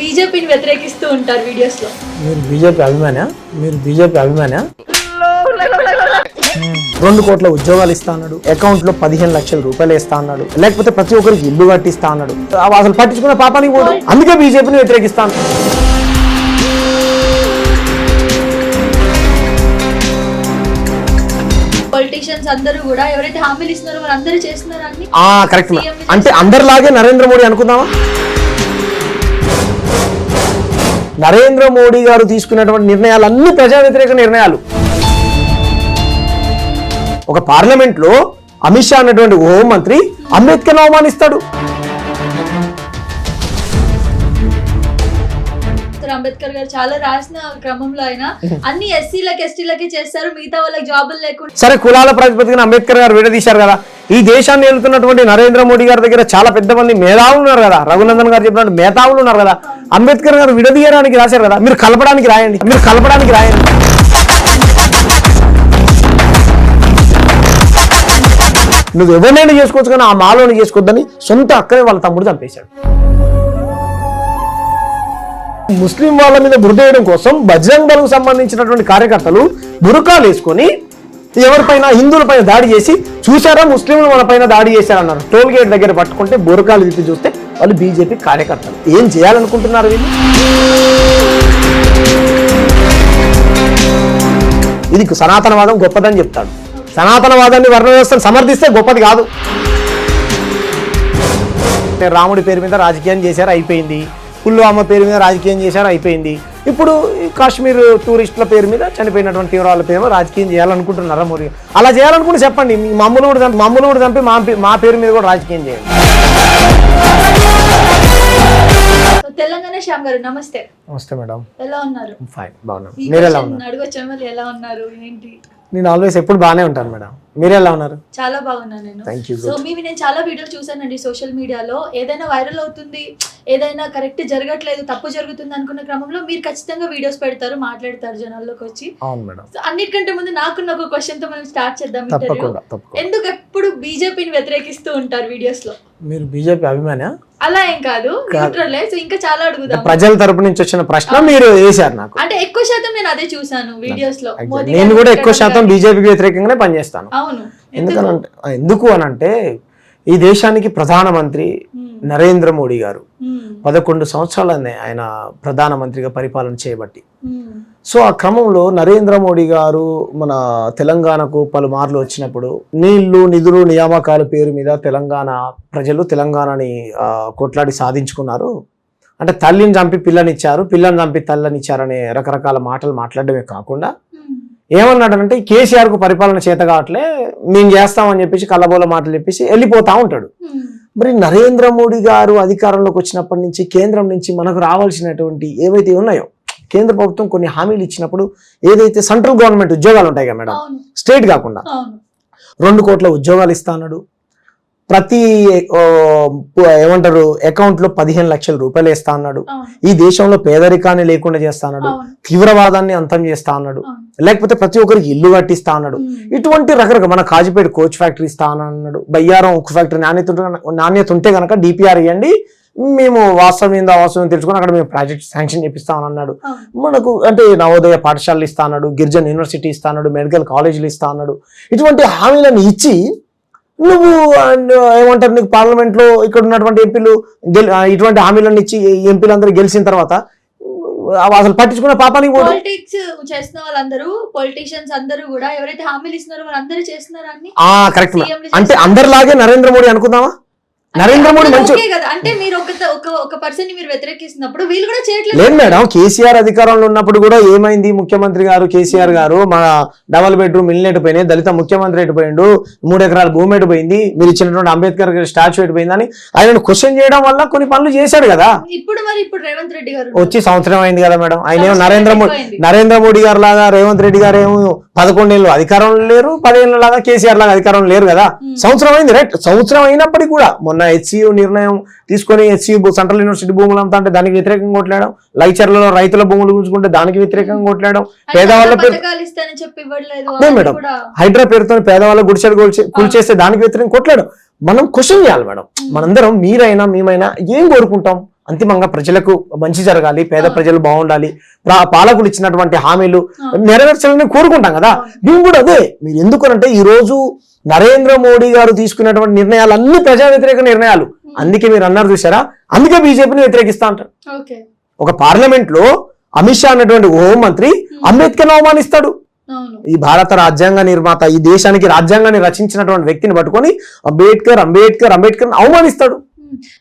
బీజేపీని వ్యతిరేకిస్తూ ఉంటారు వీడియోస్లో మీరు బీజేపీ అభిమానా మీరు బీజేపీ అభిమానా రెండు కోట్ల ఉద్యోగాలు ఇస్తా అన్నాడు. అకౌంట్లో పదిహేను లక్షల రూపాయలు ఇస్తా అన్నాడు. లేకపోతే ప్రతి ఒక్కరికి ఇల్లు కట్టిస్తా అన్నాడు. అసలు పట్టించుకున్న పాపానికి పోదు. అందుకే బీజేపీని వ్యతిరేకిస్తాను పొలిటీషియన్స్ అందరూ కూడా ఎవరైతే హామీలు ఇస్తున్నారో వాళ్ళు అందరూ చేస్తున్నారు అన్ని? ఆ కరెక్ట్ అంటే అందరిలాగే నరేంద్ర మోడీ అనుకుందామా? నరేంద్ర మోడీ గారు తీసుకున్నటువంటి నిర్ణయాలు అన్ని ప్రజా వ్యతిరేక నిర్ణయాలు. ఒక పార్లమెంట్లో అమిత్ షా అన్నటువంటి హోం మంత్రి అంబేద్కర్ అవమానిస్తాడు. అంబేద్కర్ గారు చాలా రాసిన క్రమంలో ఆయన అన్ని ఎస్సీలకి ఎస్టీలకి చేస్తారు మిగతా వాళ్ళకి జాబులు లేకుండా. సరే కులాల ప్రాతిపదికన అంబేద్కర్ గారు విడదీశారు కదా. ఈ దేశాన్ని వెళ్తున్నటువంటి నరేంద్ర మోడీ గారి దగ్గర చాలా పెద్ద మంది మేధావులు ఉన్నారు కదా. రఘునందన్ గారు చెప్పినట్టు మేధావులు ఉన్నారు కదా. అంబేద్కర్ గారు విడదీయడానికి రాశారు కదా మీరు కలపడానికి రాయండి మీరు కలపడానికి రాయండి. నువ్వు ఎవరినైనా చేసుకోవచ్చు కానీ ఆ మాలోని చేసుకోవద్దని సొంత అక్కనే వాళ్ళ తమ్ముడు చంపేశాడు. ముస్లిం వాళ్ళ మీద బురదేయడం కోసం బజరంగ్ దళకు సంబంధించినటువంటి కార్యకర్తలు బురకాలు వేసుకొని ఎవరిపైన హిందువులపైన దాడి చేసి చూసారా ముస్లింలు మన పైన దాడి చేశారన్నారు. టోల్ గేట్ దగ్గర పట్టుకుంటే బురకాలు తిప్పి చూస్తే వాళ్ళు బీజేపీ కార్యకర్తలు. ఏం చేయాలనుకుంటున్నారు వీళ్ళు? ఇది సనాతనవాదం గొప్పదని చెప్తాడు. సనాతనవాదాన్ని వర్ణ వ్యవస్థను సమర్థిస్తే గొప్పది కాదు. రాముడి పేరు మీద రాజకీయం చేశారు అయిపోయింది. పుల్వామా పేరు మీద రాజకీయం చేశారు అయిపోయింది. ఇప్పుడు కాశ్మీర్ టూరిస్టుల పేరు మీద చనిపోయినటువంటి తీవ్రవాళ్ళ పేరు మీద రాజకీయం చేయాలనుకుంటున్నారా మోడీ? అలా చేయాలనుకుంటే చెప్పండి. మమ్మల్ని కూడా చంపి మమ్మల్ని కూడా చంపి మా పే- మా పేరు మీద కూడా రాజకీయం చేయండి. తెలంగాణ శ్యామ్ గారు నమస్తే. నమస్తే మేడం. ఎలా ఉన్నారు? ఫైన్ బాగున్నాను మీరు ఎలా ఉన్నారు? అడగొచ్చా ఎలా ఉన్నారు? ఏంటి? నేను ఆల్వేస్ ఎప్పుడు బాగానే ఉంటాను మేడం. మీరు ఎలా ఉన్నారు? చాలా బాగున్నాను నేను. సో మీవి నేను చాలా వీడియోలు చూసానండి సోషల్ మీడియాలో ఏదైనా వైరల్ అవుతుంది ఏదైనా కరెక్ట్ జరగట్లేదు తప్పు జరుగుతుంది అనుకున్న క్రమంలో మీరు ఖచ్చితంగా వీడియోస్ పెడతారు మాట్లాడతారు జనాల్లోకి వచ్చి. అవును మేడం. సో అన్నిటికంటే ముందు నాకున్న ఒక క్వశ్చన్తో మనం స్టార్ట్ చేద్దాం ఎందుకు ఎప్పుడు బీజేపీని వ్యతిరేకిస్తూ ఉంటారు వీడియోస్లో? మీరు బీజేపీ అభిమానా అలా ఏం కాదు న్యూట్రల్ సో ఇంకా చాలా అడుగుదాం ప్రజల తరపు నుంచి వచ్చిన ప్రశ్న మీరు వేశారు నాకు. అంటే ఎక్కువ శాతం నేను అదే చూసాను వీడియోస్లో. నేను కూడా ఎక్కువ శాతం బీజేపీకి వ్యతిరేకంగానే పనిచేస్తాను. ఎందుకనంటే ఎందుకు అనంటే ఈ దేశానికి ప్రధానమంత్రి. నరేంద్ర మోడీ గారు. పదకొండు సంవత్సరాలనే ఆయన ప్రధానమంత్రిగా పరిపాలన చేయబట్టి. సో ఆ క్రమంలో నరేంద్ర మోడీ గారు మన తెలంగాణకు పలుమార్లు వచ్చినప్పుడు నీళ్ళు నిధులు నియామకాల పేరు మీద తెలంగాణ ప్రజలు తెలంగాణని కొట్లాడి సాధించుకున్నారు అంటే తల్లిని చంపి పిల్లనిచ్చారు పిల్లని చంపి తల్లనిచ్చారనే రకరకాల మాటలు మాట్లాడడమే కాకుండా ఏమన్నాడంటే కేసీఆర్కు పరిపాలన చేత కావట్లే మేము చేస్తామని చెప్పేసి కళ్ళబోల మాటలు చెప్పేసి వెళ్ళిపోతా ఉంటాడు. మరి నరేంద్ర మోడీ గారు అధికారంలోకి వచ్చినప్పటి నుంచి కేంద్రం నుంచి మనకు రావాల్సినటువంటి ఏవైతే ఉన్నాయో కేంద్ర ప్రభుత్వం కొన్ని హామీలు ఇచ్చినప్పుడు ఏదైతే సెంట్రల్ గవర్నమెంట్ ఉద్యోగాలు ఉంటాయి కదా మేడం? స్టేట్ కాకుండా. రెండు కోట్ల ఉద్యోగాలు ఇస్తా అన్నాడు. ప్రతి ఏమంటారు అకౌంట్లో పదిహేను లక్షల రూపాయలు వేస్తా అన్నాడు. ఈ దేశంలో పేదరికాన్ని లేకుండా చేస్తా అన్నాడు. తీవ్రవాదాన్ని అంతం చేస్తా అన్నాడు. లేకపోతే ప్రతి ఒక్కరికి ఇల్లు కట్టిస్తా అన్నాడు. ఇటువంటి రకరకాల మన కాజిపేట కోచ్ ఫ్యాక్టరీ ఇస్తా అని అన్నాడు. బయ్యారం ఉక్కు ఫ్యాక్టరీ నాణ్యత నాణ్యత ఉంటే కనుక డిపిఆర్ ఇవ్వండి మేము వాస్తవం ఏందో వాస్తవం తెలుసుకొని అక్కడ మేము ప్రాజెక్ట్ శాంక్షన్ చేపిస్తామని అన్నాడు. మనకు అంటే నవోదయ పాఠశాలలు ఇస్తా అన్నాడు గిరిజన్ యూనివర్సిటీ ఇస్తా అన్నాడు మెడికల్ కాలేజీలు ఇస్తా అన్నాడు. ఇటువంటి హామీలను ఇచ్చి నువ్వు ఆ, ఏమంటారు నీకు పార్లమెంట్లో ఇక్కడ ఉన్నటువంటి ఎంపీలు గెల్- ఇటువంటి హామీలను ఇచ్చి ఎంపీలందరూ గెలిచిన తర్వాత అసలు పట్టించుకున్న పాపానికి పాలిటిక్స్ చేస్తున్న వాళ్ళందరూ పొలిటీషియన్స్ అందరూ కూడా ఎవరైతే హామీలు ఇస్తున్నారో వాళ్ళందరూ చేస్తున్నారు కరెక్ట్ అంటే అందరిలాగే నరేంద్ర మోడీ అనుకుందామా? నరేంద్ర మోడీ మంచి అంటే మీరు ఒక ఒక ఒక పర్సన్ మీరు వ్యతిరేకిస్తున్నప్పుడు వీళ్ళు కూడా చేయట్లేదు లేదు మేడం కేసీఆర్ అధికారంలో ఉన్నప్పుడు కూడా ఏమైంది? ముఖ్యమంత్రి గారు కేసీఆర్ గారు మన డబల్ బెడ్రూమ్ ఇల్లు ఎటు పోయినాయి? దళిత ముఖ్యమంత్రి ఎటు పోయిండు? మూడు ఎకరాల భూమి ఎటు పోయింది? మీరు ఇచ్చినటువంటి అంబేద్కర్ గారి స్టాచ్యూ ఎటు పోయిందని ఆయనను క్వశ్చన్ చేయడం వల్ల కొన్ని పనులు చేశాడు కదా. ఇప్పుడు మరి ఇప్పుడు రేవంత్ రెడ్డి గారు వచ్చి సంవత్సరం అయింది కదా మేడం. ఆయన నరేంద్ర మోడీ. నరేంద్ర మోడీ గారు లాగా రేవంత్ రెడ్డి గారు ఏమో పదకొండేళ్ళు అధికారంలో లేరు పదేళ్ళ లాగా కేసీఆర్ లాగా అధికారంలో లేరు కదా. సంవత్సరం అయింది రైట్? సంవత్సరం అయినప్పటికీ కూడా మొన్న హెచ్సియు నిర్ణయం తీసుకొని హెచ్సియు సెంట్రల్ యూనివర్సిటీ భూములు అంతా అంటే దానికి వ్యతిరేకంగా కొట్లాడడం లైచర్లలో రైతుల భూములు గుంజుకుంటే దానికి వ్యతిరేకంగా కొట్లాడడం పేదవాళ్ళ పేరు మేడం. హైడ్రా పేరుతో పేదవాళ్ళ గుడిసెలు కూల్చే కూల్చేస్తే దానికి వ్యతిరేకంగా కొట్లాడు మనం క్వశ్చన్ చేయాలి మేడం. మనందరం మీరైనా మేమైనా ఏం కోరుకుంటాం? అంతిమంగా ప్రజలకు మంచి జరగాలి పేద. ప్రజలు బాగుండాలి. పాలకులు ఇచ్చినటువంటి హామీలు. నెరవేర్చాలని కోరుకుంటాం కదా. మేము కూడా అదే. మీరు ఎందుకనంటే ఈ రోజు నరేంద్ర మోడీ గారు తీసుకున్నటువంటి నిర్ణయాలు అన్ని ప్రజా వ్యతిరేక నిర్ణయాలు. అందుకే మీరు అన్నారు చూసారా అందుకే బీజేపీని వ్యతిరేకిస్తా అంటారు. ఒక పార్లమెంట్లో అమిత్ షా అన్నటువంటి హోం మంత్రి అంబేద్కర్ అవమానిస్తాడు. ఈ భారత రాజ్యాంగ నిర్మాత ఈ దేశానికి రాజ్యాంగాన్ని రచించినటువంటి వ్యక్తిని పట్టుకొని అంబేద్కర్ అంబేద్కర్ అంబేద్కర్ అవమానిస్తాడు.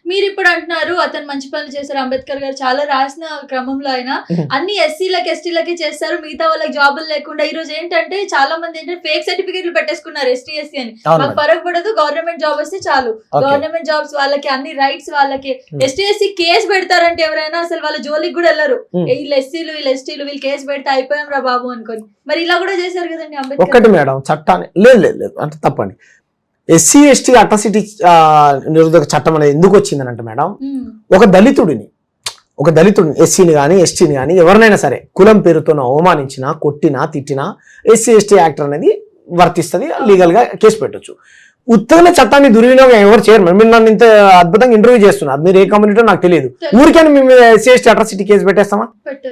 మీరు ఇప్పుడు అంటున్నారు అతను మంచి పనులు చేశారు. అంబేద్కర్ గారు చాలా రాసిన క్రమంలో ఆయన ఉమ్. అన్ని ఎస్సీలకి ఎస్టీలకి చేస్తారు. మిగతా వాళ్ళకి జాబులు లేకుండా ఈ రోజు ఏంటంటే చాలా మంది ఏంటంటే ఫేక్ సర్టిఫికేట్లు పెట్టేసుకున్నారు ఎస్టీ ఎస్సీ అని. మాకు ఫరక్ పడదు గవర్నమెంట్ జాబ్ వస్తే చాలు. గవర్నమెంట్ జాబ్స్ వాళ్ళకి అన్ని రైట్స్ వాళ్ళకి. ఎస్టీ ఎస్సీ కేసు పెడతారంటే ఎవరైనా అసలు వాళ్ళ జోలికి కూడా వెళ్ళరు. వీళ్ళు ఎస్సీలు వీళ్ళు ఎస్టీలు వీళ్ళు కేసు పెడితే అయిపోయాం రా బాబు అనుకొని. మరి ఇలా కూడా చేశారు కదండి అంబేద్కర్ ఒక్కటి మేడం చట్టాన్ని లేదు లేదు లేదు అంటే తప్పండి. ఎస్సీ ఎస్టీ అట్రాసిటీ నిరోధక చట్టం అనేది ఎందుకు వచ్చిందనంటే మేడం ఉమ్. ఒక దళితుడిని ఒక దళితుడిని ఎస్సీని కానీ ఎస్టీని కానీ ఎవరినైనా సరే కులం పేరుతో అవమానించినా కొట్టినా తిట్టినా ఎస్సీ ఎస్టీ యాక్ట్ అనేది వర్తిస్తుంది లీగల్గా కేసు పెట్టొచ్చు. ఉత్తగానే చట్టాన్ని దుర్వినియోగం ఎవరు చేయరు మేడం. మీరు నన్ను ఇంత అద్భుతంగా ఇంటర్వ్యూ చేస్తున్నారు. మీరు ఏ కమ్యూనిటీ నాకు తెలియదు. ఊరికైనా మేము ఎస్సీ ఎస్టీ అట్రాసిటీ కేసు పెట్టేస్తామా?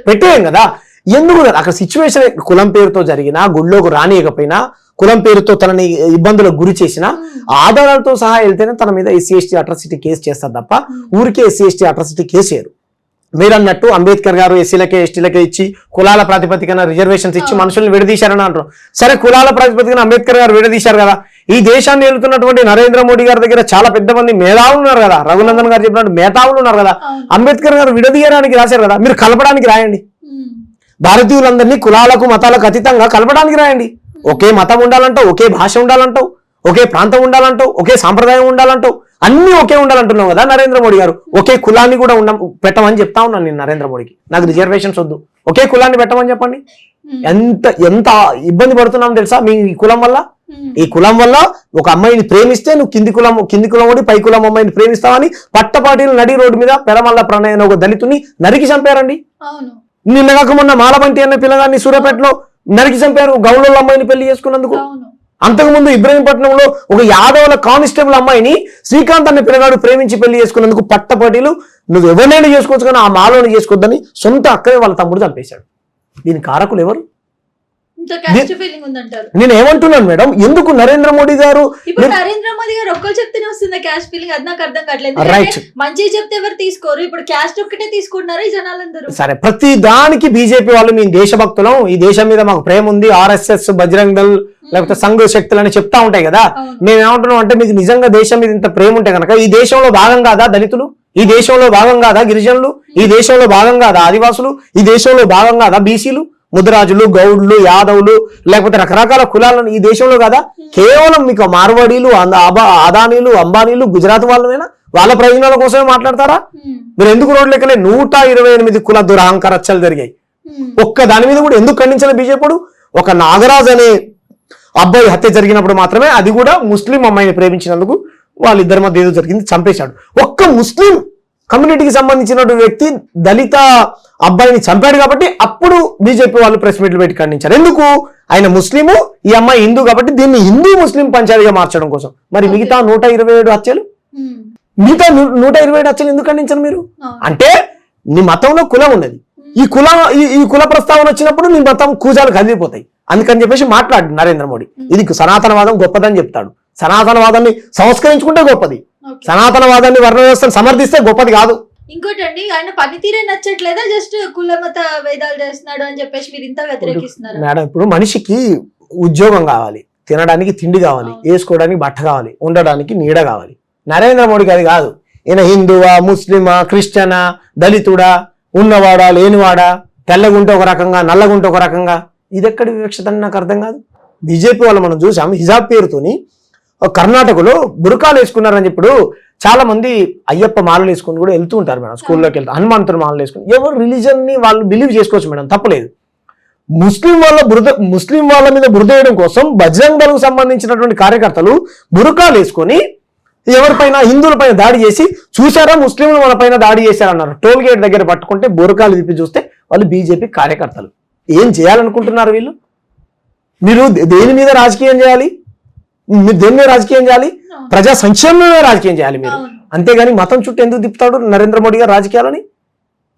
పెట్టేయం కదా. ఎందుకు అక్కడ సిచ్యువేషన్ కులం పేరుతో జరిగినా గుళ్ళోకి రానియకపోయినా కులం పేరుతో తనని ఇబ్బందులకు గురి చేసినా. ఆధారాలతో సహా వెళ్తేనే తన మీద ఎస్సీ ఎస్టీ అట్రాసిటీ కేసు చేస్తారు తప్ప ఊరికే ఎస్సీ ఎస్టీ అట్రాసిటీ కేసు చేయరు మీరు అన్నట్టు అంబేద్కర్ గారు ఎస్సీలకే ఎస్టీలకే ఇచ్చి కులాల ప్రాతిపదికన రిజర్వేషన్స్ ఇచ్చి. మనుషుల్ని విడదీశారని అంటారు సరే కులాల ప్రాతిపదికన అంబేద్కర్ గారు విడదీశారు కదా ఈ దేశాన్ని ఏలుతున్నటువంటి నరేంద్ర మోడీ గారి దగ్గర చాలా పెద్ద మంది మేధావులు ఉన్నారు కదా రఘునందన్ గారు చెప్పినట్టు మేధావులు ఉన్నారు కదా. అంబేద్కర్ గారు విడదీయడానికి రాశారు కదా మీరు కలపడానికి రాయండి. భారతీయులందరినీ కులాలకు మతాలకు అతీతంగా కలపడానికి రాయండి. ఒకే మతం ఉండాలంటావు ఒకే భాష ఉండాలంటావు ఒకే ప్రాంతం ఉండాలంటావు ఒకే సాంప్రదాయం ఉండాలంటావు అన్ని ఒకే ఉండాలంటున్నావు కదా నరేంద్ర మోడీ గారు. ఒకే కులాన్ని కూడా ఉండ పెట్టమని చెప్తా ఉన్నాను నేను నరేంద్ర మోడీకి. నాకు రిజర్వేషన్స్ వద్దు. ఒకే కులాన్ని పెట్టమని చెప్పండి. ఎంత ఎంత ఇబ్బంది పడుతున్నాం తెలుసా మీ ఈ కులం వల్ల. ఈ కులం వల్ల ఒక అమ్మాయిని ప్రేమిస్తే నువ్వు కింది కులం కింది కులం ఓడి పై కులం అమ్మాయిని ప్రేమిస్తావని పట్టపాటీలు నడి రోడ్డు మీద పెరమల్ల ప్రణయన ఒక దళితుని నరికి చంపారండి. అవును. నిన్న కాక మొన్న మాలబంటి అనే పిల్లగాన్ని సూర్యాపేటలో నరికి చంపారు. గౌళ్ళ అమ్మాయిని పెళ్ళి చేసుకున్నందుకు. అంతకుముందు ఇబ్రహీంపట్నంలో ఒక యాదవుల కానిస్టేబుల్ అమ్మాయిని శ్రీకాంత్ అనే పిల్లగాడు ప్రేమించి పెళ్ళి చేసుకున్నందుకు పట్టపటీలు నువ్వు ఎవరినైనా చేసుకోవచ్చు కానీ ఆ మాలోని చేసుకోవద్దని సొంత అక్కడే వాళ్ళ తమ్ముడు చంపేశాడు. దీని కారకులు ఎవరు ఇంత క్యాస్ట్ ఫీలింగ్ ఉందంటారు నేను ఏమంటున్నాను మేడం? ఎందుకు నరేంద్ర మోడీ గారు? ఇప్పుడు నరేంద్ర మోదీ గారు ఒక్కరు చెప్తేనే వస్తుంది క్యాస్ట్ ఫీలింగ్ అది నాకు అర్థం కావట్లేదు. మంచిగా చెప్తే ఎవరు తీసుకోరు? ఇప్పుడు క్యాస్ట్ ఒక్కటే తీసుకుంటున్నారు ఈ జనాలందరూ? సరే ప్రతి దానికి బీజేపీ వాళ్ళు మేము దేశభక్తులం. ఈ దేశం మీద మాకు ప్రేమ ఉంది. ఆర్ఎస్ఎస్ బజరంగ్ దళ్ లేకపోతే సంఘ శక్తులు అని చెప్తా ఉంటాయి కదా. మేము ఏమంటున్నాం అంటే మీకు నిజంగా దేశం మీద ఇంత ప్రేమ ఉంటే కనుక ఈ దేశంలో భాగం కాదా దళితులు? ఈ దేశంలో భాగం కాదా గిరిజనులు? ఈ దేశంలో భాగం కాదా ఆదివాసులు? ఈ దేశంలో భాగం కాదా బీసీలు? ముద్రాజులు గౌడ్లు యాదవులు లేకపోతే రకరకాల కులాలను ఈ దేశంలో కదా? కేవలం మీకు మార్వాడీలు అదానీలు అంబానీలు గుజరాత్ వాళ్ళమైనా వాళ్ళ ప్రయోజనాల కోసమే మాట్లాడతారా. మీరు ఎందుకు రోడ్లు ఎక్కలే నూట ఇరవై ఎనిమిది కుల దురహంకార హత్యలు జరిగాయి. ఒక్క దాని మీద కూడా ఎందుకు ఖండించిన బీజేపీ ఒక నాగరాజ్ అనే అబ్బాయి హత్య జరిగినప్పుడు మాత్రమే అది కూడా ముస్లిం అమ్మాయిని ప్రేమించినందుకు వాళ్ళిద్దరి మధ్య ఏదో జరిగింది చంపేశాడు. ఒక్క ముస్లిం కమ్యూనిటీకి సంబంధించిన వ్యక్తి దళిత అబ్బాయిని చంపాడు కాబట్టి అప్పుడు బీజేపీ వాళ్ళు ప్రెస్ మీట్లు పెట్టి ఖండించారు. ఎందుకు? ఆయన ముస్లిము ఈ అమ్మాయి హిందూ కాబట్టి దీన్ని హిందూ ముస్లిం పంచాయతీగా మార్చడం కోసం. మరి మిగతా నూట ఇరవై ఏడు హత్యలు. మిగతా నూట ఇరవై ఏడు హత్యలు ఎందుకు ఖండించరు మీరు. అంటే నీ మతంలో కులం ఉన్నది. ఈ కుల ఈ- కుల ప్రస్తావన వచ్చినప్పుడు నీ మతం కూజాలు కదిలిపోతాయి. అందుకని చెప్పేసి మాట్లాడు నరేంద్ర మోడీ. ఇది సనాతనవాదం గొప్పదని చెప్తాడు. సనాతనవాదాన్ని సంస్కరించుకుంటే గొప్పది. సనాతనవాదాన్ని వర్ణ వ్యవస్థను సమర్థిస్తే గొప్పది కాదు. ఇంకోటి అండి ఆయన పనితీరే నచ్చట్లేదా? జస్ట్ కుల మత వేదాలు చేస్తున్నాడు అని చెప్పేసి మీరు ఇంత వ్యతిరేకిస్తున్నారు. మేడం ఇప్పుడు మనిషికి ఉద్యోగం కావాలి తినడానికి తిండి కావాలి. వేసుకోవడానికి బట్ట కావాలి ఉండడానికి నీడ కావాలి. నరేంద్ర మోడీకి అది కాదు. ఈయన హిందువా ముస్లిమా క్రిస్టియనా దళితుడా ఉన్నవాడా లేనివాడా తెల్లగుంటే ఒక రకంగా నల్లగుంటే ఒక రకంగా ఇది ఎక్కడి వివక్షత నాకు అర్థం కాదు. బీజేపీ వాళ్ళు మనం చూసాం హిజాబ్ పేరుతోని కర్ణాటకలో బురకాలు వేసుకున్నారని ఇప్పుడు చాలా మంది అయ్యప్ప మాలలు వేసుకుని కూడా వెళ్తూ ఉంటారు మేడం స్కూల్లోకి వెళ్తారు హనుమంతుడు మాలలు వేసుకుని. ఎవరు రిలీజన్ని వాళ్ళు బిలీవ్ చేసుకోవచ్చు మేడం తప్పలేదు. ముస్లిం వాళ్ళ బురద ముస్లిం వాళ్ళ మీద బురద వేయడం కోసం బజరంగ్ దళకు సంబంధించినటువంటి కార్యకర్తలు బురకాలు వేసుకొని ఎవరిపైన హిందువులపైన దాడి చేసి చూసారా ముస్లింలు మన పైన దాడి చేశారన్నారు. టోల్ గేట్ దగ్గర పట్టుకుంటే బురకాలు విప్పి చూస్తే వాళ్ళు బీజేపీ కార్యకర్తలు. ఏం చేయాలనుకుంటున్నారు వీళ్ళు? మీరు దే- దేని మీద రాజకీయం చేయాలి? మీరు దేని మీద రాజకీయం చేయాలి? ప్రజా సంక్షేమమే రాజకీయం చేయాలి మీరు. అంతేగాని మతం చుట్టూ ఎందుకు తిప్పుతాడు నరేంద్ర మోడీ గారు రాజకీయాలని?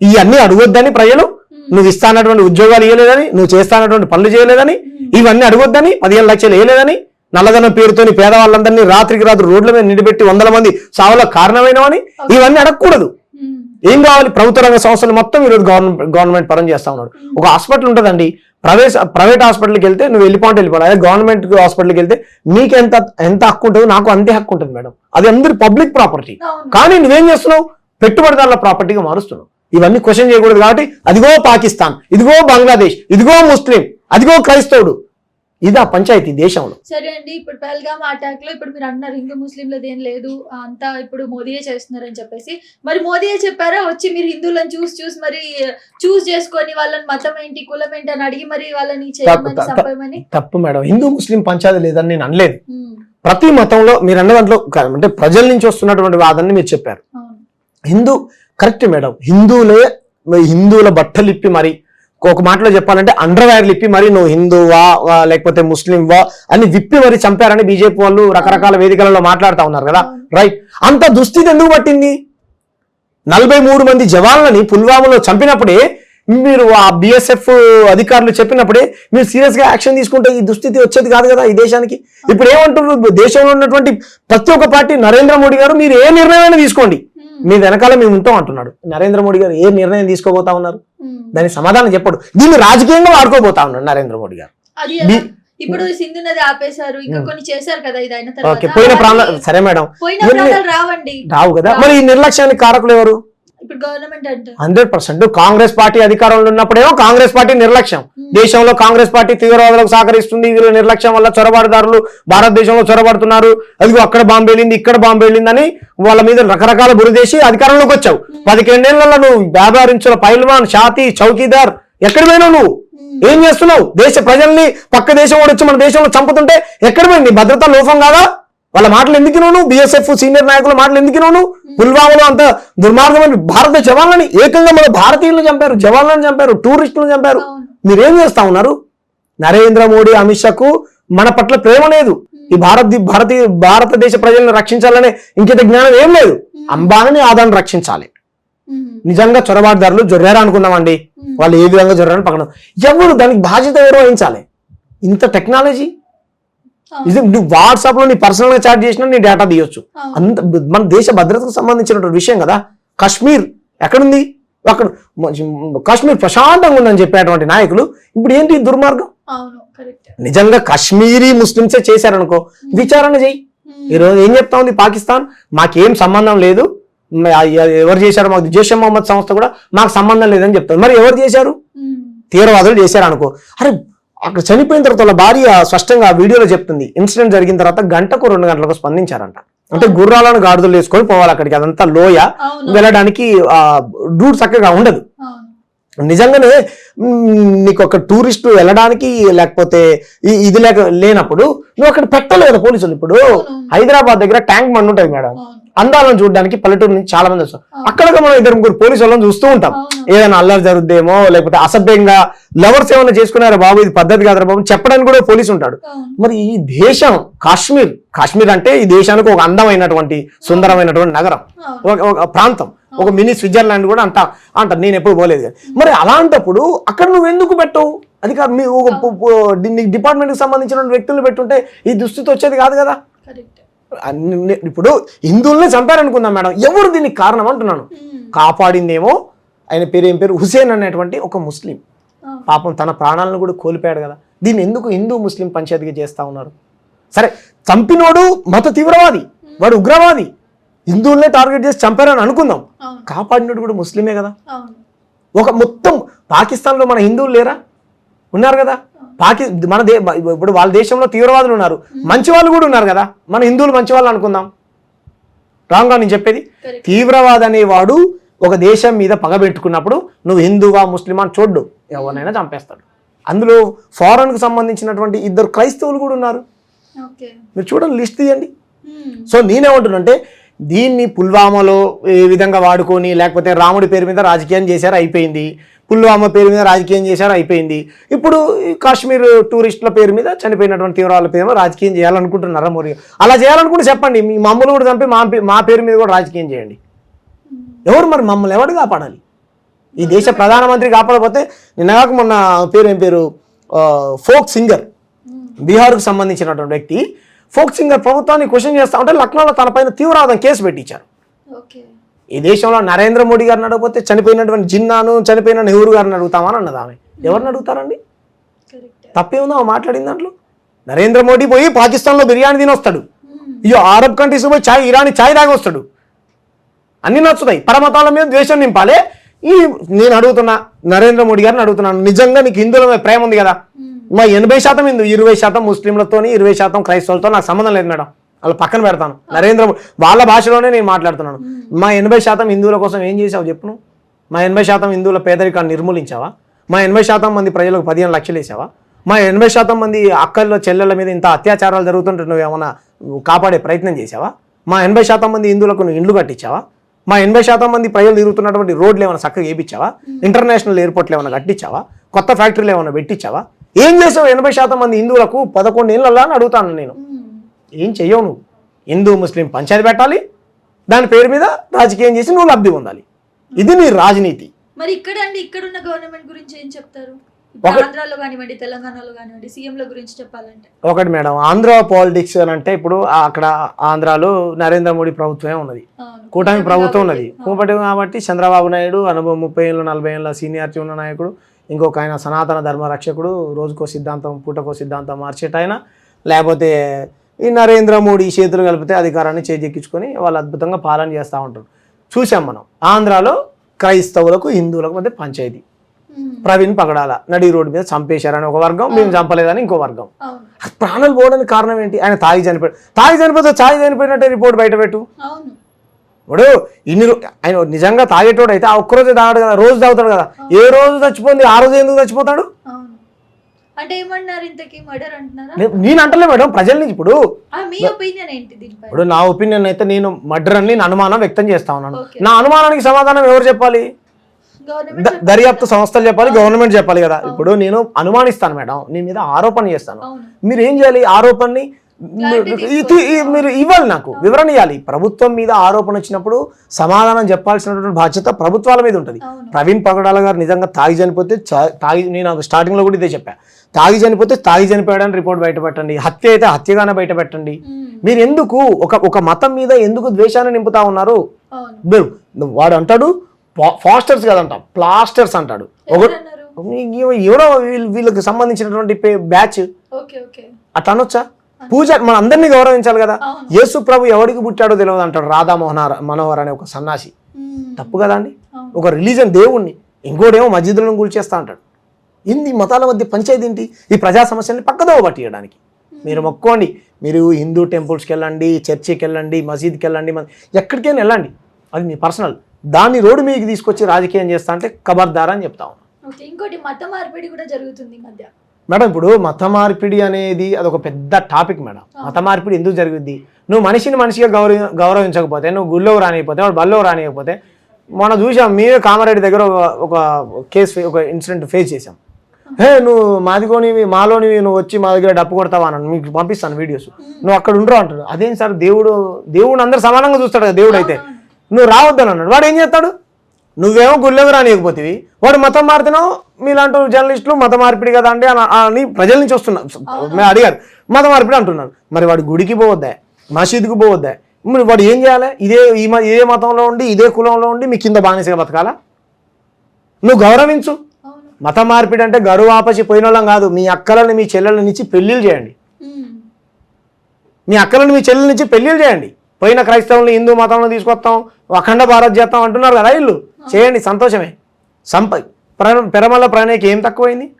ఇవన్నీ అడగొద్దని ప్రజలు నువ్వు ఇస్తానటువంటి ఉద్యోగాలు ఇవ్వలేదని నువ్వు చేస్తానటువంటి పనులు చేయలేదని ఇవన్నీ అడగొద్దని పదిహేను లక్షలు వేయలేదని నల్లధనం పేరుతోని పేదవాళ్ళందరినీ రాత్రికి రాత్రి రోడ్ల మీద నిలబెట్టి వందల మంది సావుల కారణమైనవని ఇవన్నీ అడగకూడదు. ఉమ్. ఏం కావాలి? ప్రభుత్వ రంగ సంస్థలు మొత్తం ఈరోజు గవర్నమెంట్ గవర్నమెంట్ పరం చేస్తా ఉన్నాడు. ఒక హాస్పిటల్ ఉంటుందండి. ప్రైవేట్ ప్రైవేట్ హాస్పిటల్కి వెళ్తే నువ్వు వెళ్ళిపోంటే వెళ్ళిపోవాలి. అదే గవర్నమెంట్ హాస్పిటల్కి వెళ్తే నీకు ఎంత ఎంత హక్కు ఉంటుందో నాకు అంతే హక్కు ఉంటుంది మేడం. అది అందరి పబ్లిక్ ప్రాపర్టీ కానీ నువ్వేం చేస్తున్నావు? పెట్టుబడిదారుల ప్రాపర్టీగా మారుస్తున్నావు. ఇవన్నీ క్వశ్చన్ చేయకూడదు కాబట్టి అదిగో పాకిస్తాన్ ఇదిగో బంగ్లాదేశ్ ఇదిగో ముస్లిం అదిగో క్రైస్తవుడు ఇదా పంచాయతీ దేశంలో. సరే అండి ఇప్పుడు పహల్గామ్ అటాక్లో ఇప్పుడు మీరు అంటున్నారు హిందూ ముస్లింలది ఏం లేదు అంతా ఇప్పుడు మోదీయే చేస్తున్నారని చెప్పేసి. మరి మోదీయే చెప్పారా? వచ్చి మీరు హిందువులను చూసి చూసి మరి చూస్ చేసుకొని వాళ్ళని మతం ఏంటి కులం ఏంటి అని అడిగి మరి వాళ్ళని చేయమని తప్ప- మేడం. హిందూ ముస్లిం పంచాయతీ లేదని నేను అనలేదు. ప్రతి మతంలో మీరు అన్న దాంట్లో అంటే ప్రజల నుంచి వస్తున్నటువంటి వాదనని మీరు చెప్పారు. Hindu correct madam. హిందువులే హిందువుల బట్టలు ఇప్పి మరి ఒక మాటలో చెప్పాలంటే అండర్వేర్లు ఇప్పి మరి నువ్వు హిందువా వా, లేకపోతే ముస్లిం వా అని విప్పి మరి చంపారని బీజేపీ వాళ్ళు రకరకాల వేదికలలో మాట్లాడుతూ ఉన్నారు కదా. రైట్ అంత దుస్థితి ఎందుకు పట్టింది? నలభై మూడు మంది జవాన్లని పుల్వామాలో చంపినప్పుడే మీరు ఆ బిఎస్ఎఫ్ అధికారులు చెప్పినప్పుడే మీరు సీరియస్గా యాక్షన్ తీసుకుంటే ఈ దుస్థితి వచ్చేది కాదు కదా ఈ దేశానికి? ఇప్పుడు ఏమంటున్నారు? దేశంలో ఉన్నటువంటి ప్రతి ఒక్క పార్టీ నరేంద్ర మోడీ గారు మీరు ఏ నిర్ణయమైనా తీసుకోండి? మీ వెనకాల మేము ఉంటాం అంటున్నాడు. నరేంద్ర మోడీ గారు ఏ నిర్ణయం తీసుకోబోతా ఉన్నారు. దానికి సమాధానం చెప్పడు. దీన్ని రాజకీయంగా వాడుకోబోతా ఉన్నాడు నరేంద్ర మోడీ గారు. ఇప్పుడు సింధు నది ఆపేశారు. ఇంకా. కొన్ని చేశారు కదా ఇది అయిన ఓకే తర్వాత పోయిన ప్రాణ అలాగే సరే మేడం. ప్రాణాలు రావండి. రావు కదా. మరి ఈ నిర్లక్ష్యానికి కారకులు ఎవరు? ఇప్పుడు గవర్నమెంట్ అంటారు. Hundred percent. కాంగ్రెస్ పార్టీ అధికారంలో ఉన్నప్పుడేమో కాంగ్రెస్ పార్టీ నిర్లక్ష్యం. దేశంలో కాంగ్రెస్ పార్టీ తీవ్రవాదులకు సహకరిస్తుంది. వీళ్ళ నిర్లక్ష్యం వల్ల చొరబాటుదారులు భారతదేశంలో చొరబడుతున్నారు. అదిగో అక్కడ బాంబు వెళ్ళింది ఇక్కడ బాంబు వెళ్ళిందని వాళ్ళ మీద రకరకాల బురిదేసి అధికారంలోకి వచ్చావు. పదిహేనేళ్ళలో నువ్వు వ్యాపారించిన పైల్వాన్ షాతి చౌకీదార్ ఎక్కడ పోయినావు నువ్వు? ఉమ్, ఏం చేస్తున్నావు? దేశ ప్రజల్ని పక్క దేశం వాడు వచ్చి మన దేశంలో చంపుతుంటే ఎక్కడ పోయింది? భద్రతా లోపం కాదా? వాళ్ళ మాటలు ఎందుకు నువ్వు బిఎస్ఎఫ్ సీనియర్ నాయకుల మాటలు ఎందుకు నువ్వు పుల్వామాలో అంత దుర్మార్గమైన భారత జవాన్లని ఏకంగా మన భారతీయులను చంపారు జవాన్లను చంపారు టూరిస్టులను చంపారు. మీరేం చేస్తా ఉన్నారు? నరేంద్ర మోడీ అమిత్ షాకు మన పట్ల ప్రేమ లేదు. ఈ భారత భారతీయ భారతదేశ ప్రజలను రక్షించాలనే ఇంకిత జ్ఞానం ఏం లేదు. అంబానీ ఆదాన్ని రక్షించాలి. నిజంగా చొరబాటుదారులు జొర్రారు అనుకున్నామండి. వాళ్ళు ఏ విధంగా జొర్రారని పక్కన ఎవరు దానికి బాధ్యత ఎవరు వహించాలి? ఇంత టెక్నాలజీ? ఇది నువ్వు వాట్సాప్లో నీ పర్సనల్గా చాట్ చేసినా నీ డేటా తీయొచ్చు. అంత మన దేశ భద్రతకు సంబంధించినటువంటి విషయం కదా. కాశ్మీర్ ఎక్కడుంది? అక్కడ కాశ్మీర్ ప్రశాంతంగా ఉందని చెప్పేటువంటి నాయకులు ఇప్పుడు ఏంటి దుర్మార్గం? నిజంగా కాశ్మీరీ ముస్లింసే చేశారనుకో విచారణ చేయి. ఈరోజు ఏం చెప్తా ఉంది పాకిస్తాన్? మాకేం సంబంధం లేదు. ఎవరు చేశారు మాకు జైష్ మొహమ్మద్ సంస్థ కూడా మాకు సంబంధం లేదని చెప్తారు. మరి ఎవరు చేశారు? తీవ్రవాదులు చేశారు అనుకో అరే అక్కడ చనిపోయిన తర్వాత వాళ్ళ భార్య స్పష్టంగా వీడియోలో చెప్తుంది. ఇన్సిడెంట్ జరిగిన తర్వాత గంటకు రెండు గంటలకు స్పందించారంట. అంటే గుర్రాలను గాడిదలు వేసుకొని పోవాలి అక్కడికి. అదంతా లోయ. వెళ్ళడానికి రూట్ చక్కగా ఉండదు. నిజంగానే నీకు ఒక టూరిస్ట్ వెళ్ళడానికి లేకపోతే ఇది లేక లేనప్పుడు నువ్వు అక్కడ పెట్టలేదు పోలీసులు. ఇప్పుడు. హైదరాబాద్ దగ్గర ట్యాంక్ బండ్ ఉంటుంది మేడం. అందాలను చూడడానికి పల్లెటూరు నుంచి చాలా మంది వస్తారు. అక్కడ మనం ఇద్దరు ముగ్గురు పోలీసు వాళ్ళని చూస్తూ ఉంటాం. ఏదైనా అల్లరి జరుగుద్దేమో లేకపోతే అసభ్యంగా లవర్స్ ఏమైనా చేసుకున్నారా బాబు? ఇది పద్ధతి కాదురా బాబు చెప్పడానికి కూడా పోలీసు ఉంటాడు. మరి ఈ దేశం కాశ్మీర్ కాశ్మీర్ అంటే ఈ దేశానికి ఒక అందమైనటువంటి సుందరమైనటువంటి నగరం. ఒక ప్రాంతం. ఒక మినీ స్విట్జర్లాండ్ కూడా అంట అంట. నేను ఎప్పుడు పోలేదు. మరి అలాంటప్పుడు అక్కడ నువ్వు ఎందుకు పెట్టవు? అది కాదు మీ ఒక డిపార్ట్మెంట్కి సంబంధించిన వ్యక్తులు పెట్టుంటే ఈ దుస్థితి వచ్చేది కాదు కదా? ఇప్పుడు హిందువుల్ని చంపారనుకుందాం మేడం. ఎవరు దీనికి కారణం అంటున్నాను? కాపాడిందేమో ఆయన పేరు ఏం పేరు? హుసేన్ అనేటువంటి ఒక ముస్లిం. పాపం తన ప్రాణాలను కూడా కోల్పోయాడు కదా. దీన్ని ఎందుకు హిందూ ముస్లిం పంచాయతీగా చేస్తా ఉన్నారు? సరే చంపినోడు మత తీవ్రవాది వాడు ఉగ్రవాది. హిందువులనే టార్గెట్ చేసి చంపారని అనుకుందాం. కాపాడినోడు కూడా ముస్లిమే కదా. ఒక మొత్తం పాకిస్తాన్లో మన హిందువులు లేరా? ఉన్నారు కదా? పాకి మన దే ఇప్పుడు వాళ్ళ దేశంలో తీవ్రవాదులు ఉన్నారు. మంచి వాళ్ళు కూడా ఉన్నారు కదా? మన హిందువులు మంచి వాళ్ళు అనుకుందాం. రాంగా నేను చెప్పేది? తీవ్రవాది అనేవాడు ఒక దేశం మీద పగబెట్టుకున్నప్పుడు నువ్వు హిందువా ముస్లిమా అని చూడ్డు. ఎవరినైనా చంపేస్తాడు. అందులో ఫారెన్కు సంబంధించినటువంటి ఇద్దరు క్రైస్తవులు కూడా ఉన్నారు. మీరు చూడండి లిస్ట్ తీయండి. సో నేనేమంటున్నానంటే దీన్ని పుల్వామాలో ఏ విధంగా వాడుకొని లేకపోతే రాముడి పేరు మీద రాజకీయం చేశారు అయిపోయింది. పుల్వామా పేరు మీద రాజకీయం చేశారు అయిపోయింది. ఇప్పుడు కాశ్మీర్ టూరిస్టుల పేరు మీద చనిపోయినటువంటి తీవ్రవాదుల పేరు మీద రాజకీయం చేయాలనుకుంటున్నారా మోడీ అలా చేయాలనుకుంటే చెప్పండి మీ మమ్మల్ని కూడా చంపి మా మా పేరు మీద కూడా రాజకీయం చేయండి. ఎవరు మరి మమ్మల్ని? ఎవరు కాపాడాలి? ఈ దేశ ప్రధానమంత్రి కాపాడకపోతే నిన్నగాక మొన్న పేరు ఏం పేరు? Folk singer. బీహార్కు సంబంధించినటువంటి వ్యక్తి ఫోక్ సింగర్ ప్రభుత్వాన్ని క్వశ్చన్ చేస్తా ఉంటే లక్నోలో తన పైన తీవ్రవాదం కేసు పెట్టించారు. ఈ దేశంలో నరేంద్ర మోడీ గారిని అడగకపోతే చనిపోయినటువంటి జిన్నాను చనిపోయిన నెహ్రూ గారిని అడుగుతామని అన్నది ఆమె. ఎవరిని అడుగుతారండి? తప్పేముందో ఆమె మాట్లాడిన దాంట్లో? నరేంద్ర మోడీ పోయి పాకిస్తాన్లో బిర్యానీ తిని వస్తాడు ఇయో అరబ్ కంట్రీస్ పోయి చాయ్ ఇరానీ చాయ్ తాగి వస్తాడు అన్ని నచ్చుతాయి. పరమతాల మీద ద్వేషం నింపాలి. ఈ నేను అడుగుతున్నా నరేంద్ర మోడీ గారిని అడుగుతున్నాను. నిజంగా నీకు హిందువుల మీద ప్రేమ ఉంది కదా? మా ఎనభై శాతం హిందూ ఇరవై శాతం ముస్లింలతోని ఇరవై శాతం క్రైస్తవులతో నాకు సంబంధం లేదు మేడం. వాళ్ళ పక్కన పెడతాను. నరేంద్ర వాళ్ళ భాషలోనే నేను మాట్లాడుతున్నాను. మా ఎనభై శాతం హిందువుల కోసం ఏం చేసావు చెప్పు. నువ్వు మా ఎనభై శాతం హిందువుల పేదరికాన్ని నిర్మూలించావా? మా ఎనభై శాతం మంది ప్రజలకు పదిహేను లక్షలు వేసావా? మా ఎనభై శాతం మంది అక్కల చెల్లెళ్ళ మీద ఇంత అత్యాచారాలు జరుగుతుంటే నువ్వు ఏమైనా కాపాడే ప్రయత్నం చేసావా మా ఎనభై శాతం మంది హిందువులకు నువ్వు ఇండ్లు కట్టించావా? మా ఎనభై శాతం మంది ప్రజలు తిరుగుతున్నటువంటి రోడ్లు ఏమైనా చక్కగా వేయించావా ఇంటర్నేషనల్ ఎయిర్పోర్ట్లు ఏమైనా కట్టించావా? కొత్త ఫ్యాక్టరీలు ఏమైనా పెట్టించావా? ఏం చేసావు? ఎనభై శాతం మంది హిందువులకు పదకొండు ఏళ్ళలా అని అడుగుతాను నేను. ఏం చెయ్యవు నువ్వు? హిందూ ముస్లిం పంచాయతీ పెట్టాలి. దాని పేరు మీద రాజకీయం చేసి నువ్వు లబ్ధి పొందాలి. ఇది నీ రాజనీతి. మరి ఇక్కడ అండి ఇక్కడ ఉన్న గవర్నమెంట్ గురించి ఏం చెప్తారు? ఆంధ్రాలో కానివ్వండి తెలంగాణలో కానివ్వండి సీఎంల గురించి చెప్పాలంటే. ఒకటి మేడం ఆంధ్ర పాలిటిక్స్ అని అంటే ఇప్పుడు అక్కడ ఆంధ్రాలో నరేంద్ర మోడీ ప్రభుత్వమే ఉన్నది. కూటమి ప్రభుత్వం ఉన్నది. కూటమి కాబట్టి చంద్రబాబు నాయుడు అనుభవం ముప్పై ఏళ్ళు నలభై ఏళ్ళ సీనియారిటీ ఉన్న నాయకుడు. ఇంకొక ఆయన సనాతన ధర్మ రక్షకుడు రోజుకో సిద్ధాంతం పూటకో సిద్ధాంతం మార్చేట ఆయన లేకపోతే ఈ నరేంద్ర మోడీ చేతులు కలిపితే అధికారాన్ని చేజెక్కించుకొని వాళ్ళు అద్భుతంగా పాలన చేస్తూ ఉంటారు. చూసాం మనం ఆంధ్రాలో క్రైస్తవులకు హిందువులకు మధ్య పంచాయతీ. ప్రవీణ్ పగడాల నడి రోడ్డు మీద చంపేశారని ఒక వర్గం మేము చంపలేదని ఇంకో వర్గం. ప్రాణాలు పోవడానికి కారణం ఏంటి? ఆయన తాగి చనిపోయాడు తాగి చనిపోతే తాగి చనిపోయినట్టే రిపోర్ట్ బయట పెట్టు. ఇప్పుడు ఇన్ని ఆయన నిజంగా తాగేటోడు అయితే ఆ ఒక్కరోజే తాగాడు కదా రోజు తాగుతాడు కదా. ఏ రోజు చచ్చిపోయింది ఆ రోజు ఎందుకు చచ్చిపోతాడు? అవును. అంటే ఏమన్నారు ఇంతకీ మర్డర్ అంటున్నారా? నే- నేను అంటలే మేడం ఇప్పుడు. మీ ఒపీనియన్ ఏంటి దీనిపై? ఇప్పుడు నా ఒపీనియన్ అయితే నేను మర్డర్ అని నేను అనుమానం వ్యక్తం చేస్తా ఉన్నాను. నా అనుమానానికి సమాధానం ఎవరు చెప్పాలి? దర్యాప్తు సంస్థలు చెప్పాలి గవర్నమెంట్ చెప్పాలి కదా. ఇప్పుడు నేను అనుమానిస్తాను మేడం నీ మీద ఆరోపణ చేస్తాను. మీరు ఏం చేయాలి? ఆరోపణని మీరు ఇవ్వాలి నాకు. వివరణ ఇవ్వాలి. ప్రభుత్వం మీద ఆరోపణ వచ్చినప్పుడు సమాధానం చెప్పాల్సినటువంటి బాధ్యత ప్రభుత్వాల మీద ఉంటుంది. ప్రవీణ్ పగడాల గారు నిజంగా తాగి చనిపోతే తాగి నేను స్టార్టింగ్లో కూడా ఇదే చెప్పా. తాగి చనిపోతే తాగి చనిపోయాడని రిపోర్ట్ బయట పెట్టండి హత్య అయితే హత్యగానే బయట పెట్టండి ఉమ్. మీరు ఎందుకు ఒక ఒక మతం మీద ఎందుకు ద్వేషాన్ని నింపుతా ఉన్నారు? మీరు వాడు అంటాడు ఫాస్టర్స్ కదంట. ప్లాస్టర్స్ అంటాడు. ఒక ఎవరో వీళ్ళ- వీళ్ళకి సంబంధించినటువంటి బ్యాచ్ అట్లా అనొచ్చా? పూజ మన అందరినీ గౌరవించాలి కదా. యేసు ప్రభు ఎవరికి పుట్టాడో తెలియదు అంటాడు రాధా మోహన మనోహర్ అనే ఒక సన్నాసి. తప్పు కదా అండి. ఒక రిలీజన్ దేవుణ్ణి ఇంకోటేమో మస్జిదులను కూల్చేస్తా అంటాడు ఇంది మతాల మధ్య పంచాయతీ ఏంటి? ఈ ప్రజా సమస్యల్ని పక్కదోవ పట్టియడానికి. మీరు మొక్కోండి. మీరు హిందూ టెంపుల్స్కి వెళ్ళండి చర్చికి వెళ్ళండి మసీద్కి వెళ్ళండి ఎక్కడికైనా వెళ్ళండి. అది మీ పర్సనల్. దాన్ని రోడ్డు మీకు తీసుకొచ్చి రాజకీయం చేస్తా అంటే ఖబర్దార్ అని చెప్తా ఇంకోటి మత మార్పిడి కూడా జరుగుతుంది మధ్య. మేడం ఇప్పుడు మత మార్పిడి అనేది అదొక పెద్ద టాపిక్ మేడం. మత మార్పిడి ఎందుకు జరుగుద్ది? నువ్వు మనిషిని మనిషిగా గౌరవ గౌరవించకపోతే నువ్వు గుళ్ళోకి రానియకపోతే వాడు బల్లో రానియకపోతే మనం చూసాం మీరే కామారెడ్డి దగ్గర ఒక కేసు ఒక ఇన్సిడెంట్ ఫేస్ చేసాం హే నువ్వు మాదిగోనివి మాలోనివి నువ్వు వచ్చి మా దగ్గర డప్పు కొడతావా అని మీకు పంపిస్తాను వీడియోస్. నువ్వు అక్కడ ఉండరు అంటాడు అదేం సార్ దేవుడు దేవుడు అందరు సమానంగా చూస్తాడు కదా దేవుడు అయితే. నువ్వు రావద్దని అన్నాడు. వాడు ఏం చేస్తాడు? నువ్వేమో గుళ్ళెవి రానియకపోతేవి. వాడు మతం మారుతున్నావు మీలాంటి జర్నలిస్టులు మత మార్పిడి కదా అంటే అని- ప్రజల నుంచి వస్తున్నారు అడిగారు. మత మార్పిడి అంటున్నారు మరి వాడు గుడికి పోవద్దా? మసీదుకి పోవద్దా? మరి వాడు ఏం చేయాలి? ఇదే ఈ ఇదే మతంలో ఉండి ఇదే కులంలో ఉండి మీ కింద బానిసగా బతకాలా? నువ్వు గౌరవించు. మత మార్పిడి అంటే గరువు ఆపసి పోయిన వాళ్ళం కాదు. మీ అక్కలని మీ చెల్లెళ్ళని ఇచ్చి పెళ్ళిళ్ళు చేయండి. మీ అక్కలను మీ చెల్లెల నుంచి పెళ్ళిళ్ళు చేయండి. పోయిన క్రైస్తవుల్ని హిందూ మతంలో తీసుకొస్తాం అఖండ భారత్ చేస్తాం అంటున్నారు కదా ఇల్లు చేయండి సంతోషమే. సంప ప్ర- పెరమల్ల ప్రణయకి ఏం తక్కువైంది?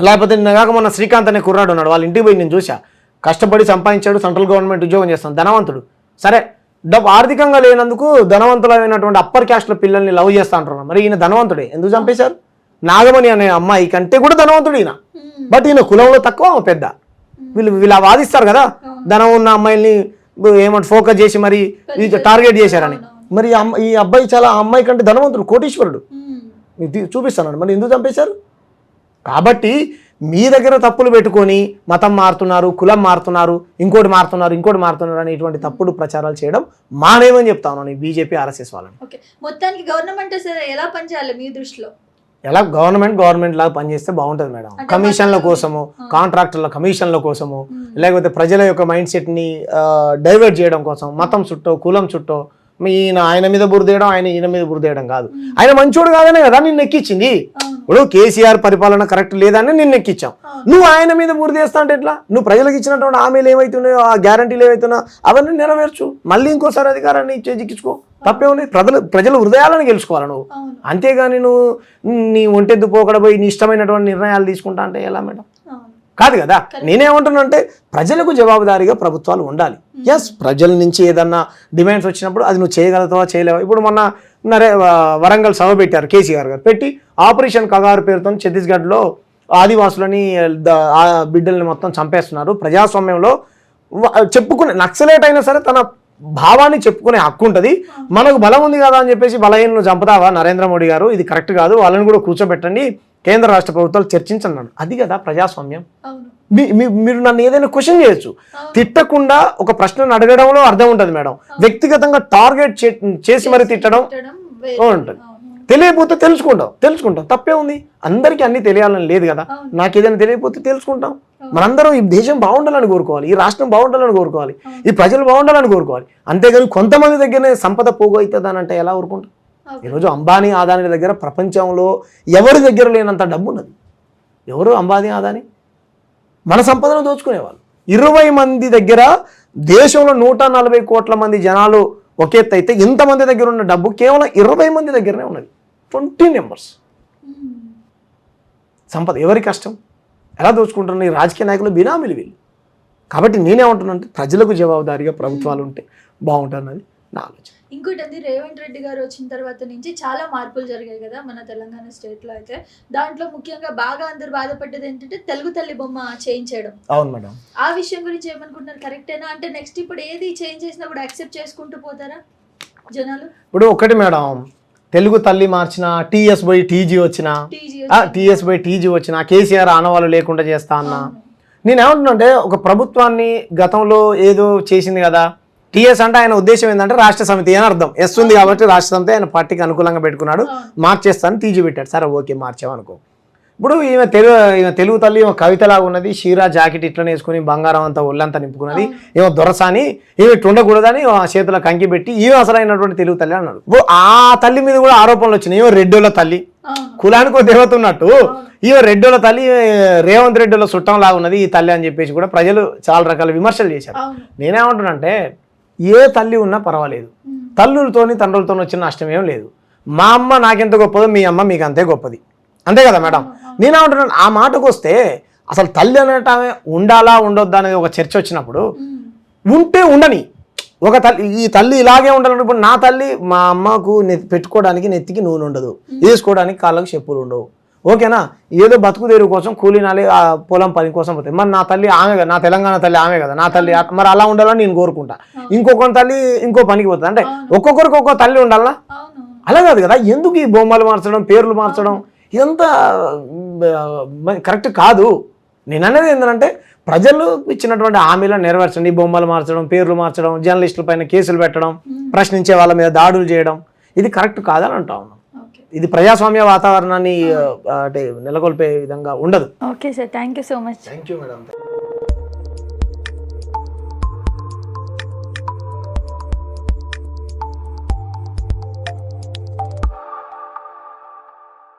లేకపోతే నిన్నగాక మొన్న శ్రీకాంత్ అనే కుర్రాడు ఉన్నాడు వాళ్ళ ఇంటికి పోయి నేను చూసా కష్టపడి సంపాదించాడు సెంట్రల్ గవర్నమెంట్ ఉద్యోగం చేస్తాను ధనవంతుడు. సరే డబ్బు ఆర్థికంగా లేనందుకు ధనవంతులైనటువంటి అప్పర్ క్యాస్ట్ల పిల్లల్ని లవ్ చేస్తా అంటున్నారు మరి ఈయన ధనవంతుడే ఎందుకు చంపేశారు? నాగమణి అనే అమ్మాయి కంటే కూడా ధనవంతుడు ఈయన. బట్ ఈయన కులంలో తక్కువ పెద్ద. వీళ్ళు వీళ్ళు వాదిస్తారు కదా ధనం ఉన్న అమ్మాయిల్ని ఏమంటే ఫోకస్ చేసి మరి టార్గెట్ చేశారని. మరి ఈ అబ్బాయి చాలా ఆ అమ్మాయి కంటే ధనవంతుడు కోటీశ్వరుడు. చూపిస్తానండి. మరి ఎందుకు చంపేశారు? కాబట్టి మీ దగ్గర తప్పులు పెట్టుకొని మతం మారుతున్నారు కులం మారుతున్నారు ఇంకోటి మారుతున్నారు ఇంకోటి మారుతున్నారు అని ఇటువంటి తప్పుడు ప్రచారాలు చేయడం మానేమని చెప్తా ఉన్నాను ఈ బీజేపీ ఆర్ఎస్ఎస్ వాళ్ళని. మొత్తానికి గవర్నమెంట్ ఎలా పనిచేయాలి మీ దృష్టిలో? ఎలా గవర్నమెంట్ గవర్నమెంట్ లాగా పనిచేస్తే బాగుంటుంది మేడం. కమిషన్ల కోసము. కాంట్రాక్టర్ల కమిషన్ల కోసము. లేకపోతే ప్రజల యొక్క మైండ్ సెట్ని డైవర్ట్ చేయడం కోసం మతం చుట్టో కులం చుట్టో మీ ఈయన ఆయన మీద బురదేయడం ఆయన ఈయన మీద బురదేయడం కాదు. ఆయన మంచోడు కాదనే కదా నిన్ను ఎక్కించింది. ఇప్పుడు కేసీఆర్ పరిపాలన కరెక్ట్ లేదని నిన్ను ఎక్కించాం. నువ్వు ఆయన మీద బురదేస్తా అంటే ఎట్లా? నువ్వు ప్రజలకు ఇచ్చినటువంటి హామీలు ఏమైతున్నాయో ఆ గ్యారంటీలు ఏవైతున్నాయో అవన్నీ నెరవేర్చు. మళ్ళీ ఇంకోసారి అధికారాన్ని చేజిక్కించుకో తప్పేముంది ప్రజలు ప్రజల హృదయాలను గెలుచుకోవాలి నువ్వు. అంతేగాని నువ్వు నీ ఒంటెద్దు పోకడ పోయి నీ ఇష్టమైనటువంటి నిర్ణయాలు తీసుకుంటా అంటే ఎలా మేడం? కాదు కదా? నేనేమంటున్నానంటే ప్రజలకు జవాబుదారీగా ప్రభుత్వాలు ఉండాలి. ఎస్ ప్రజల నుంచి ఏదన్నా డిమాండ్స్ వచ్చినప్పుడు అది నువ్వు చేయగలుగుతావా చేయలేవా? ఇప్పుడు మొన్న నరే వరంగల్ సభ పెట్టారు కేసీఆర్ గారు. పెట్టి ఆపరేషన్ కగారు పేరుతో ఛత్తీస్గఢ్లో ఆదివాసులని బిడ్డల్ని మొత్తం చంపేస్తున్నారు. ప్రజాస్వామ్యంలో చెప్పుకునే నక్సలేట్ అయినా సరే తన భావాన్ని చెప్పుకునే హక్కు ఉంటుంది. మనకు బలం ఉంది కదా అని చెప్పేసి బలహీనను చంపుతావా నరేంద్ర మోడీ గారు? ఇది కరెక్ట్ కాదు. వాళ్ళని కూడా కూర్చోబెట్టండి. కేంద్ర రాష్ట్ర ప్రభుత్వాలు చర్చించన్నాడు అది కదా ప్రజాస్వామ్యం. అవును. మీ- మీ- మీరు నన్ను ఏదైనా క్వశ్చన్ చేయొచ్చు. తిట్టకుండా ఒక ప్రశ్నను అడగడంలో అర్థం ఉంటుంది మేడం. వ్యక్తిగతంగా టార్గెట్ చేసి మరి తిట్టడం. ఉంటుంది. తెలియకపోతే తెలుసుకుంటాం. తెలుసుకుంటాం. తప్పే ఉంది. అందరికీ అన్ని తెలియాలని లేదు కదా. నాకు ఏదైనా తెలియకపోతే తెలుసుకుంటాం. మనందరం ఈ దేశం బాగుండాలని కోరుకోవాలి. ఈ రాష్ట్రం బాగుండాలని కోరుకోవాలి. ఈ ప్రజలు బాగుండాలని కోరుకోవాలి. అంతేగాని కొంతమంది దగ్గరనే సంపద పోగు అవుతుంది అని అంటే ఎలా ఊరుకుంటాం. ఈరోజు అంబానీ ఆదాని దగ్గర ప్రపంచంలో ఎవరి దగ్గర లేనంత డబ్బు ఉన్నది ఎవరు అంబానీ ఆదాని? మన సంపదను దోచుకునేవాళ్ళు. ఇరవై మంది దగ్గర దేశంలో నూట నలభై కోట్ల మంది జనాలు ఒక అయితే ఇంతమంది దగ్గర ఉన్న డబ్బు కేవలం ఇరవై మంది దగ్గరనే ఉన్నది. ట్వంటీ నెంబర్స్ సంపద ఎవరి కష్టం? ఎలా దోచుకుంటున్నారు? ఈ రాజకీయ నాయకులు బినామీలు వీళ్ళు. కాబట్టి నేనేమంటున్నానంటే ప్రజలకు జవాబుదారీగా ప్రభుత్వాలు ఉంటే బాగుంటుందన్నది నా ఆలోచన ఇంకోటి రేవంత్ రెడ్డి గారు వచ్చిన తర్వాత నుంచి చాలా మార్పులు జరిగాయి కదా మన తెలంగాణ స్టేట్లో అయితే. దాంట్లో ముఖ్యంగా బాగా అందరు బాధపడ్డది ఏంటంటే తెలుగు తల్లి బొమ్మ చేంజ్ చేయడం. అవును మేడం. ఆ విషయం గురించి ఏమనుకుంటున్నారు? కరెక్టేనా అంటే నెక్స్ట్ ఇప్పుడు ఏది చేంజ్ చేసినా కూడా యాక్సెప్ట్ చేసుకుంటూ పోతారా జనాలు? ఇప్పుడు ఒకటి మేడం తెలుగు తల్లి మార్చిన టీఎస్ బై టీజీ వచ్చిన టీజీ టీఎస్ బై టీజీ వచ్చిన కేసీఆర్ ఆనవాళ్ళు లేకుండా చేస్తా అన్నా. నేను ఏమంటున్నానంటే ఒక ప్రభుత్వాన్ని గతంలో ఏదో చేసింది కదా టీఎస్ అంటే ఆయన ఉద్దేశం ఏంటంటే రాష్ట్ర సమితి అని అర్థం. ఎస్ ఉంది కాబట్టి రాష్ట్ర సమితి ఆయన పార్టీకి అనుకూలంగా పెట్టుకున్నాడు. మార్చేస్తాను తీజి పెట్టాడు. సరే ఓకే మార్చామనుకో. ఇప్పుడు ఈమె తెలుగు ఈమె తెలుగు తల్లి ఈమె కవితలాగా ఉన్నది. షీరా జాకెట్ ఇట్లనే వేసుకుని బంగారం అంతా ఒళ్ళంతా నింపుకున్నది. ఈమె దొరసాని ఈమె ఇట్లా ఉండకూడదని ఆ చేతుల కంకి పెట్టి ఈమె అసలైనటువంటి తెలుగు తల్లి అన్నాడు. ఇప్పుడు ఆ తల్లి మీద కూడా ఆరోపణలు వచ్చినాయి. ఈమె రెడ్డోళ్ళ తల్లి. కులానికి ఒక దేవత ఉన్నట్టు. ఈమె రెడ్డోళ్ళ తల్లి రేవంత్ రెడ్డిలో చుట్టం లాగా ఉన్నది ఈ తల్లి అని చెప్పేసి కూడా ప్రజలు చాలా రకాల విమర్శలు చేశారు. నేనేమంటున్నానంటే ఏ తల్లి ఉన్నా పర్వాలేదు. తల్లులతోని తండ్రులతో వచ్చిన నష్టం ఏం లేదు. మా అమ్మ నాకెంత గొప్పదో మీ అమ్మ మీకు అంతే గొప్పది. అంతే కదా మేడం? నేనేమంటున్నాను ఆ మాటకు వస్తే అసలు తల్లి అనేటమే ఉండాలా ఉండొద్దా అనేది ఒక చర్చ వచ్చినప్పుడు. ఉంటే ఉండని. ఒక తల్లి ఈ తల్లి ఇలాగే ఉండాలంటే ఇప్పుడు నా తల్లి మా అమ్మకు నెత్తి పెట్టుకోవడానికి నెత్తికి నూనె ఉండదు. వేసుకోవడానికి కాళ్ళకు చెప్పులు ఉండవు. ఓకేనా? ఏదో బతుకు తెరువు కోసం కూలీనాలి ఆ పొలం పని కోసం పోతాయి మరి నా తల్లి ఆమె కదా నా తెలంగాణ తల్లి ఆమె కదా నా తల్లి మరి అలా ఉండాలని నేను కోరుకుంటా. ఇంకొక తల్లి ఇంకో పనికి పోతుంది. అంటే ఒక్కొక్కరికి ఒక్కో తల్లి ఉండాలా? అలా కాదు కదా? ఎందుకు ఈ బొమ్మలు మార్చడం పేర్లు మార్చడం? ఇదంతా కరెక్ట్ కాదు. నేను అనేది ఏంటంటే ప్రజలు ఇచ్చినటువంటి హామీలను నెరవేర్చండి. ఈ బొమ్మలు మార్చడం పేర్లు మార్చడం జర్నలిస్టుల పైన కేసులు పెట్టడం ప్రశ్నించే వాళ్ళ మీద దాడులు చేయడం. ఇది కరెక్ట్ కాదని అంటా ఉన్నాం. ఇది ప్రజాస్వామ్య వాతావరణాన్ని అంటే నెలకొల్పే విధంగా ఉండదు. Okay sir thank you so much. Thank you madam.